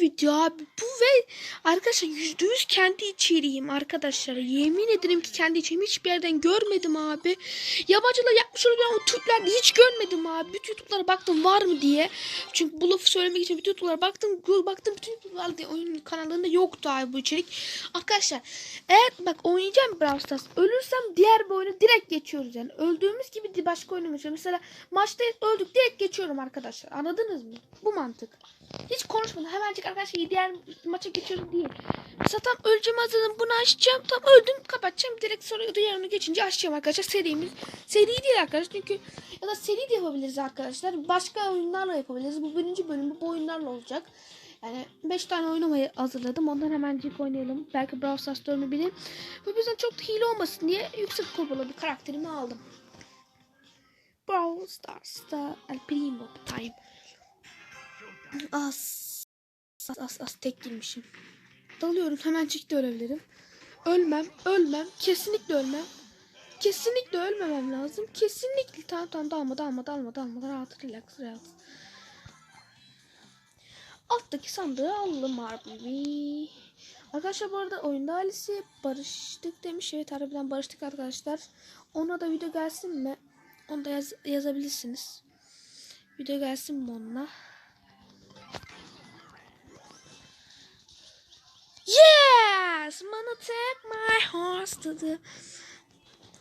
video abi. Bu ve arkadaşlar yüzde yüz kendi içeriğim arkadaşlar. Yemin ederim ki kendi içeriğimi hiçbir yerden görmedim abi. Yabancılar yapmış olan o Türklerde hiç görmedim abi. Bütün YouTube'lara baktım var mı diye. Çünkü bu lafı söylemek için bütün YouTube'lara baktım. Baktım bütün YouTube'larda oyun kanallarında yoktu abi bu içerik. Arkadaşlar eğer bak oynayacağım Brawl Stars. Ölürsem diğer bir oyuna direkt geçiyoruz yani. Öldüğümüz gibi başka oyuna. Mesela maçta öldük direkt geçiyorum arkadaşlar. Anladınız mı? Bu mantık. Hiç konuşmadım. Hemencik arkadaşlar diğer maça geçiyoruz değil. Mesela tam öleceğim hazırım bunu açacağım. Tam öldüm kapatacağım. Direkt sonra diğer oyuna geçince açacağım arkadaşlar serimiz. Seri değil arkadaşlar çünkü ya da seri de yapabiliriz arkadaşlar. Başka oyunlarla yapabiliriz. Bu birinci bölüm bu oyunlarla olacak. Yani 5 tane oynamayı hazırladım. Ondan hemencik oynayalım. Belki Brawl Stars dönmebilir. Bu yüzden çok hile olmasın diye yüksek kurbalı bir karakterimi aldım. Brawl Stars'ta El Primo Time. As. As as, as tek girmişim. Dalıyorum hemen çıktı ölebilirim. Ölmem, ölmem, kesinlikle ölmem. Kesinlikle ölmemem lazım. Kesinlikle tamam tamam dalma dalma dalma dalma rahat relax rahat. Alttaki sandığı aldım harbi. Arkadaşlar bu arada oyunda ailesi barıştık demiş. Evet harbiden barıştık arkadaşlar. Ona da video gelsin mi? Onu da yaz- yazabilirsiniz. Video gelsin mi onunla? Yes! Wanna take my horse the...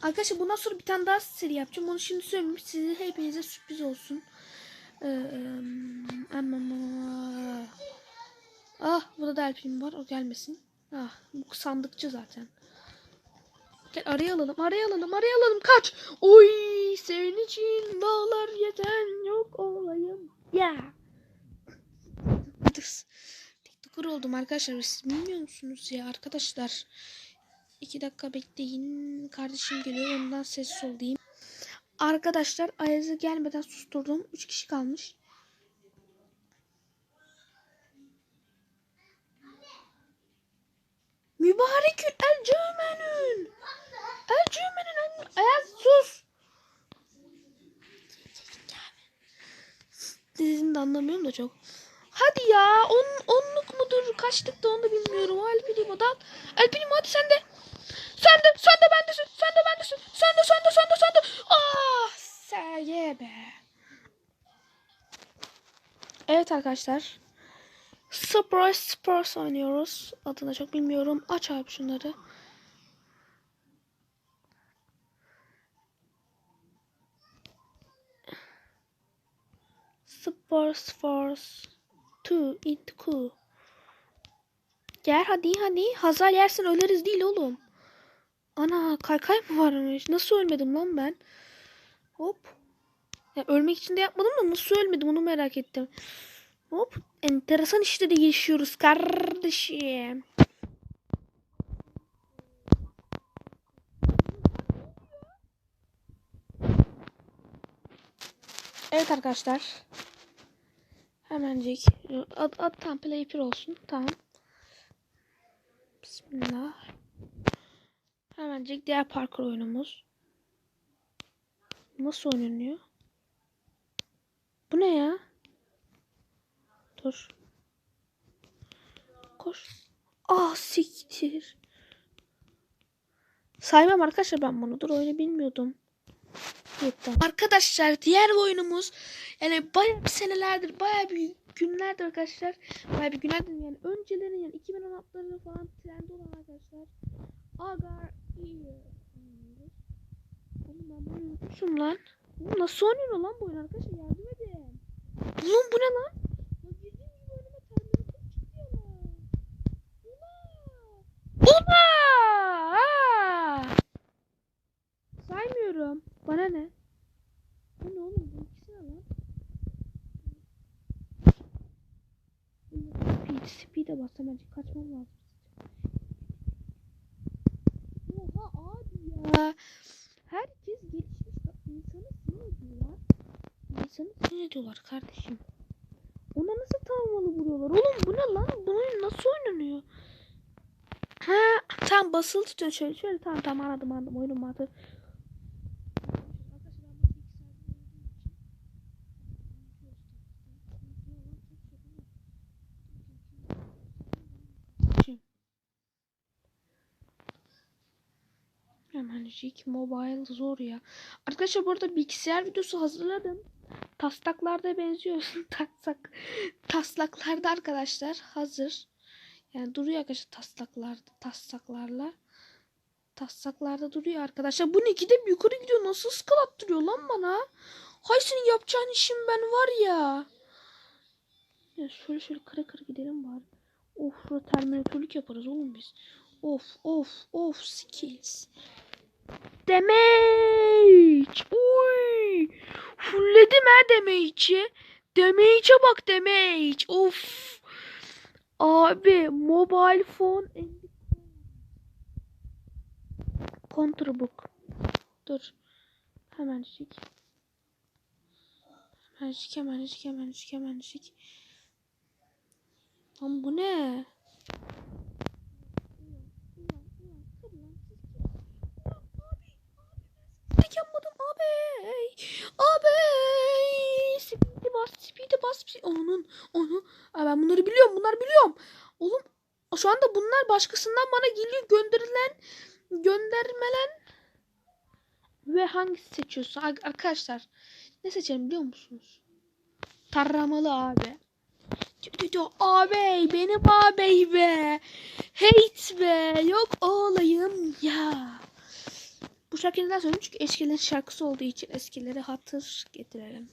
Arkadaşlar bundan sonra bir tane daha seri yapacağım. Onu şimdi söyleyeyim. Size hepinize sürpriz olsun. Ee, ama Ah burada da Alp'im var. O gelmesin. Ah bu sandıkçı zaten. Gel araya alalım. Araya alalım. Araya alalım. Kaç. Oy senin için dağlar yeten yok olayım. Yeah. TikToker oldum arkadaşlar. Siz bilmiyor musunuz ya arkadaşlar? İki dakika bekleyin. Kardeşim geliyor. Ondan sessiz ol diyeyim. Arkadaşlar Ayaz'ı gelmeden susturdum. Üç kişi kalmış. Mübarekül el cümenün. El cümenün. Ayaz sus. Dediğini de anlamıyorum da çok. Hadi ya. Kaçlık da onu da bilmiyorum. Alpinimo'dan. Alpinimo hadi sen de. Sen de. Sen de bendesin. Sen de bendesin. Sen de sen de sen de sen de. Ah. Serye be. Evet arkadaşlar. Surprise Spurs oynuyoruz. Adını çok bilmiyorum. Aç abi şunları. Spurs Force 2 into Q. Gel hadi hadi. Hazal yersin öleriz değil oğlum. Ana kaykay mı varmış? Nasıl ölmedim lan ben? Hop. Ya ölmek için de yapmadım da nasıl ölmedim onu merak ettim. Hop. Enteresan işte de yaşıyoruz kardeşim. Evet arkadaşlar. Hemencik. Ad, ad tam play olsun. Tamam. Bismillah. Hemencik diğer parkur oyunumuz. Nasıl oynanıyor? Bu ne ya? Dur. Koş. Ah siktir. Saymam arkadaşlar ben bunu. Dur oyunu bilmiyordum. Yetti. Arkadaşlar diğer oyunumuz yani bayağı bir senelerdir bayağı bir günlerdir arkadaşlar. Bayağı bir günlerdir öncelerin yani 2016'ların falan trendi olan arkadaşlar. Agar Ear. Oğlum ben bunu unutmuşum lan. Bu nasıl oynuyor lan bu oyun arkadaşlar yardım edin. Oğlum bu ne lan? Saymıyorum. Bana ne? Bu ne oğlum? Bu ikisi ne lan? Speed, speed'e bassam önce kaçmam lazım. Oha abi ya. Herkes gelişmiş bak insanı sinir ediyorlar. İnsanı sinir kardeşim. Ona nasıl tavmalı vuruyorlar? Oğlum bu ne lan? Bu oyun nasıl oynanıyor? Ha, tam basılı tutuyor şöyle şöyle tamam tamam anladım anladım oyunun mantığı. Hemencik mobile zor ya. Arkadaşlar bu arada bilgisayar videosu hazırladım. Taslaklarda benziyor. Taslak, taslaklarda arkadaşlar hazır. Yani duruyor arkadaşlar taslaklarda, taslaklarla. Taslaklarda duruyor arkadaşlar. Bu ne gidip yukarı gidiyor. Nasıl ıskalattırıyor lan bana? Hay senin yapacağın işim ben var ya. Ya şöyle şöyle kıra kıra gidelim bari. Of terminatörlük yaparız oğlum biz. Of of of skills. Damage. Uy. Fullledim ha damage'i. Damage'e bak damage. Of. Abi mobile phone Contrabook. Dur. Hemencik. Hemencik hemencik hemencik hemencik. Lan bu ne? Tek yapmadım abi. Abi. Speed'i bas, bas. speed- Onun, onu. Aa, ben bunları biliyorum, bunlar biliyorum. Oğlum şu anda bunlar başkasından bana geliyor gönderilen göndermelen. Ve hangisi seçiyorsun? Ar- arkadaşlar ne seçelim biliyor musunuz? Taramalı abi. Ağabey benim ağabey be. Hate be yok olayım ya. Bu şarkıyı neden söyledim? Çünkü eskilerin şarkısı olduğu için eskileri hatır getirelim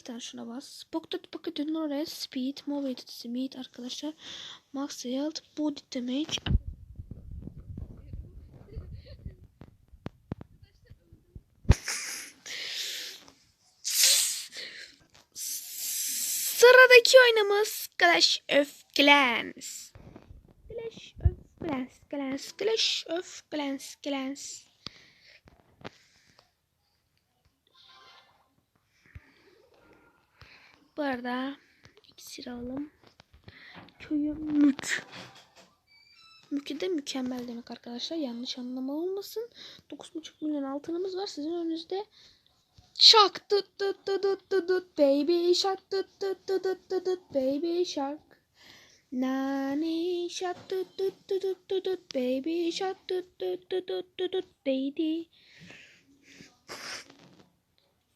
İki tane şuna bas. Pocket Pocket oraya Speed, Motivated Speed arkadaşlar. Max Health, Body Damage. Sıradaki oyunumuz Clash of Clans. Clash of Clans, Clans, Clash of Clans, Clans. Bu arada iksir alalım. Köyü mük. Mükü de mükemmel demek arkadaşlar. Yanlış anlama olmasın. 9,5 milyon altınımız var. Sizin önünüzde Shark tut tut tut tut tut tut baby shark tut tut tut tut tut tut baby shark Nani shark tut tut tut tut tut tut baby shark tut tut tut tut tut tut daddy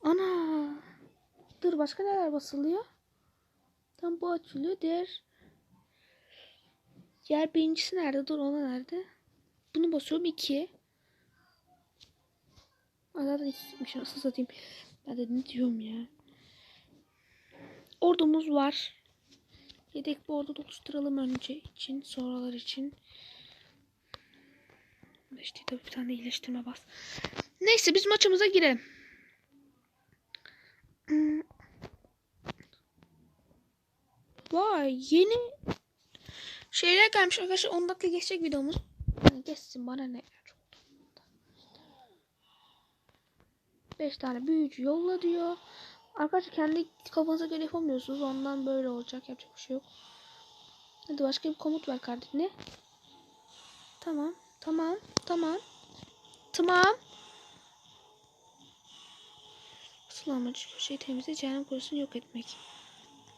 Ana Dur başka neler basılıyor? Tam bu açılıyor. Diğer Diğer birincisi nerede? Dur ona nerede? Bunu basıyorum 2. Zaten ikiymiş nasıl satayım. Ben de ne diyorum ya. Ordumuz var. Yedek bir ordu oluşturalım önce için. Sonralar için. İşte tabii bir tane iyileştirme bas. Neyse biz maçımıza girelim. Vay yeni şeyler gelmiş arkadaşlar 10 dakika geçecek videomuz. Geçsin bana ne. 5 tane büyücü yolla diyor. Arkadaşlar kendi kafanıza göre yapamıyorsunuz. Ondan böyle olacak. Yapacak bir şey yok. Hadi başka bir komut ver kardeşim. Ne? Tamam. Tamam. Tamam. Tamam. Asıl amacı şey temizle cehennem kulusunu yok etmek.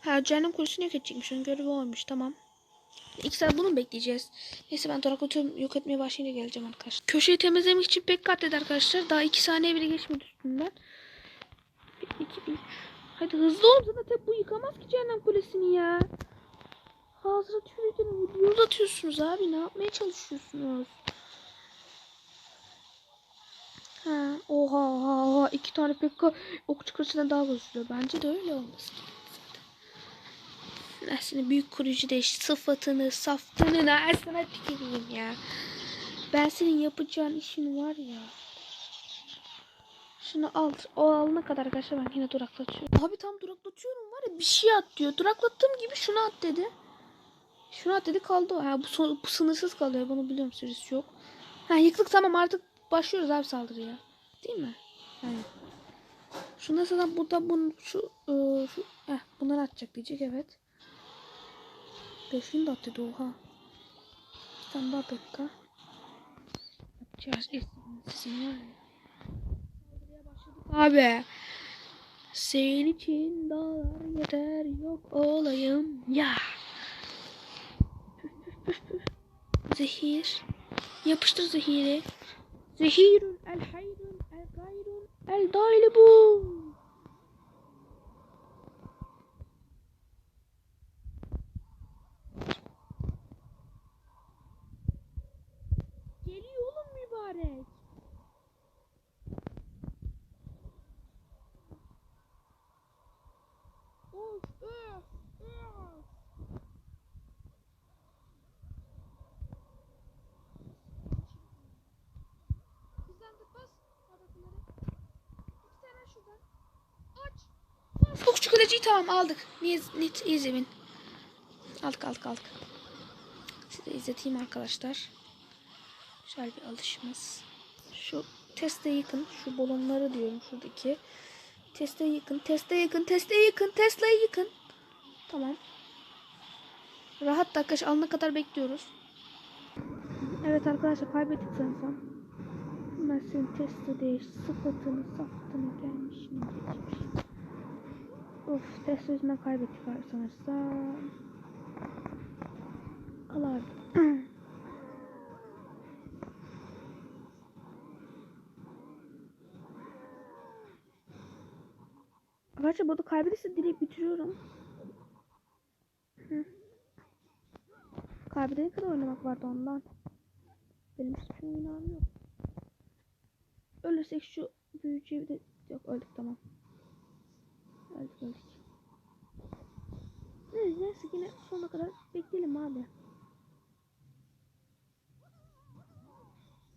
Ha cehennem kulusunu yok edecekmiş. Onun görevi olmuş. Tamam. İki saat bunu bekleyeceğiz? Neyse ben Torakot'u yok etmeye başlayınca geleceğim arkadaşlar. Köşeyi temizlemek için pek katledi arkadaşlar. Daha iki saniye bile geçmedi üstünden. Bir, iki, üç. Hadi hızlı olun zaten bu yıkamaz ki cehennem kulesini ya. Hazret. Video uzatıyorsunuz abi. Ne yapmaya çalışıyorsunuz? Ha, oha oha oha. iki tane pekka okçu kılıçından daha gözüküyor. Bence de öyle olması seni büyük kurucu değiş sıfatını, saftını sana tüküreyim ya. Ben senin yapacağın işin var ya. Şunu al. O alana kadar arkadaşlar ben yine duraklatıyorum. Abi tam duraklatıyorum var ya bir şey at diyor. Duraklattığım gibi şunu at dedi. Şunu at dedi kaldı. Ha, bu, son, bu sınırsız kalıyor. Bunu biliyorum süresi yok. Ha yıktık tamam artık başlıyoruz abi saldırıya. Değil mi? Yani. Şunu mesela burada bunu şu, ıı, şu heh, bunları atacak diyecek evet. Beşini de at dedi oha. Bir tane daha Pekka. Yapacağız. Sizin var ya. Abi. Senin için dağlar yeter yok olayım ya. Zehir. Yapıştır zehiri. Zehirun el hayrun el gayrun el dailibun. Geliyor oğlum mübarek. Of öf öf. Bizden kaleciyi tamam aldık. Niye net iyi zemin. Aldık aldık aldık. Size izleteyim arkadaşlar. Güzel bir alışımız. Şu teste yakın. Şu balonları diyorum şuradaki. Teste yakın. Teste yakın. Teste yakın. Tesla'yı yakın. Tamam. Rahat da arkadaş alana kadar bekliyoruz. Evet arkadaşlar kaybettik sanırsam. Ben senin testi değiş. Sıfatını, saftını gelmiş mi geçmiş. Of test yüzünden kaybettik sanırsam. Al. Arkadaşlar bunu kaybederse direkt bitiriyorum. Hı. Kaybedene kadar oynamak vardı ondan. Benim hiçbir oynamam yok. Ölürsek şu büyücüye bir de... Yok öldük tamam. Öldük öldük. Neyse, yine sonuna kadar bekleyelim abi.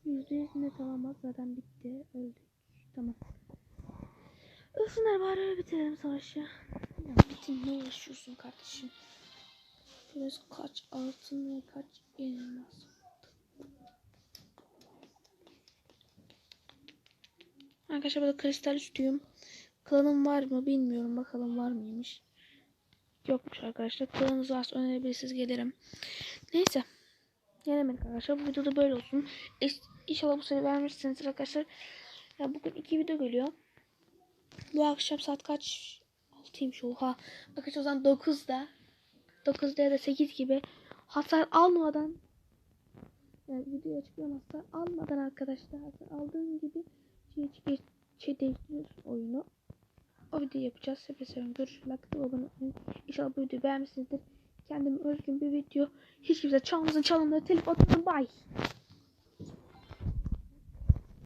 Yüzde yüz net alamaz zaten bitti. Öldük. Tamam. Ölsünler bari öyle bitirelim savaşı. Ya bitin ne uğraşıyorsun kardeşim? Biraz kaç altın ve kaç elmas. Arkadaşlar burada kristal üstüyüm. Klanım var mı bilmiyorum. Bakalım var mıymış. Yokmuş arkadaşlar. Klanınız varsa önerebilirsiniz gelirim. Neyse. Gelemedik arkadaşlar. Bu videoda böyle olsun. İnşallah bu sefer vermişsiniz arkadaşlar. Ya bugün iki video geliyor. Bu akşam saat kaç? 6'ymış oha. Arkadaşlar o zaman 9'da 9'da ya da 8 gibi hasar almadan yani video açıklamazsa almadan arkadaşlar hasar aldığım gibi şey, şey, şey değiştiriyorsun oyunu. O videoyu yapacağız. Hepinize seviyorum. Abone olmayı. İnşallah bu videoyu beğenmişsinizdir. Kendime özgün bir video. Hiç kimse çalmasın çalımları telif atın. Bye.